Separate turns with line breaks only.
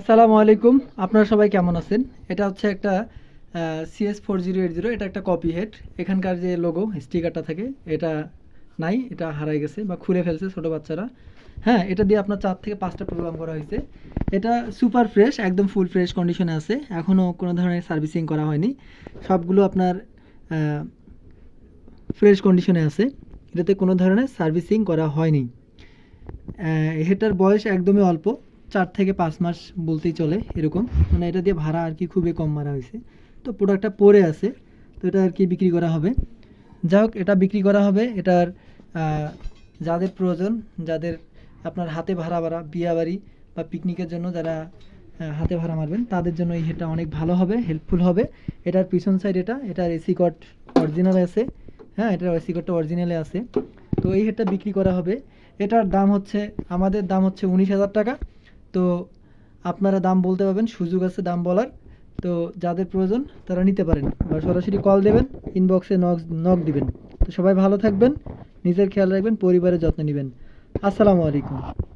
আসসালামু আলাইকুম। আপনারা সবাই কেমন আছেন? এটা হচ্ছে একটা CS four zero eight zero এটা একটা কপি হেড এখানকার যে লোগো স্টিকারটা থাকে, এটা নাই, এটা হারাই গেছে বা খুলে ফেলছে ছোটো বাচ্চারা। হ্যাঁ এটা দিয়ে আপনার চার থেকে পাঁচটা প্রোগ্রাম করা হয়েছে। এটা সুপার ফ্রেশ একদম ফুল ফ্রেশ কন্ডিশনে আছে। এখনও কোনো ধরনের সার্ভিসিং করা হয়নি। সবগুলো আপনার ফ্রেশ কন্ডিশনে আছে। এটাতে কোনো ধরনের সার্ভিসিং করা হয়নি। হেটার বয়স একদমই অল্প। চার থেকে পাঁচ মাস বলতেই চলে এরকম। মানে এটা দিয়ে ভাড়া আর কি খুবই কম মারা হয়েছে। তো প্রোডাক্টটা পরে আছে, তো এটা আর কি বিক্রি করা হবে। যাই হোক, এটা বিক্রি করা হবে, এটার যাদের প্রয়োজন, যাদের আপনার হাতে ভাড়া ভাড়া বিয়া বাড়ি বা পিকনিকের জন্য যারা হাতে ভাড়া মারবেন, তাদের জন্য এই হেডটা অনেক ভালো হবে হেল্পফুল হবে। এটার পিছন সাইড এটা এটার এসি কট অরিজিনাল আছে। হ্যাঁ এটার এসি কটটা অরিজিনালে আছে। তো এই হেডটা বিক্রি করা হবে। এটার দাম হচ্ছে, আমাদের দাম হচ্ছে উনিশ হাজার টাকা। তো আপনারা দাম বলতে পারবেন, সুযোগ আছে দাম বলার। তো যাদের প্রয়োজন, তারা নিতে পারেন। বা সরাসরি কল দেবেন ইনবক্সে নক নক দিবেন। তো সবাই ভালো থাকবেন, নিজের খেয়াল রাখবেন, পরিবারের যত্ন নেবেন। আসসালামু আলাইকুম।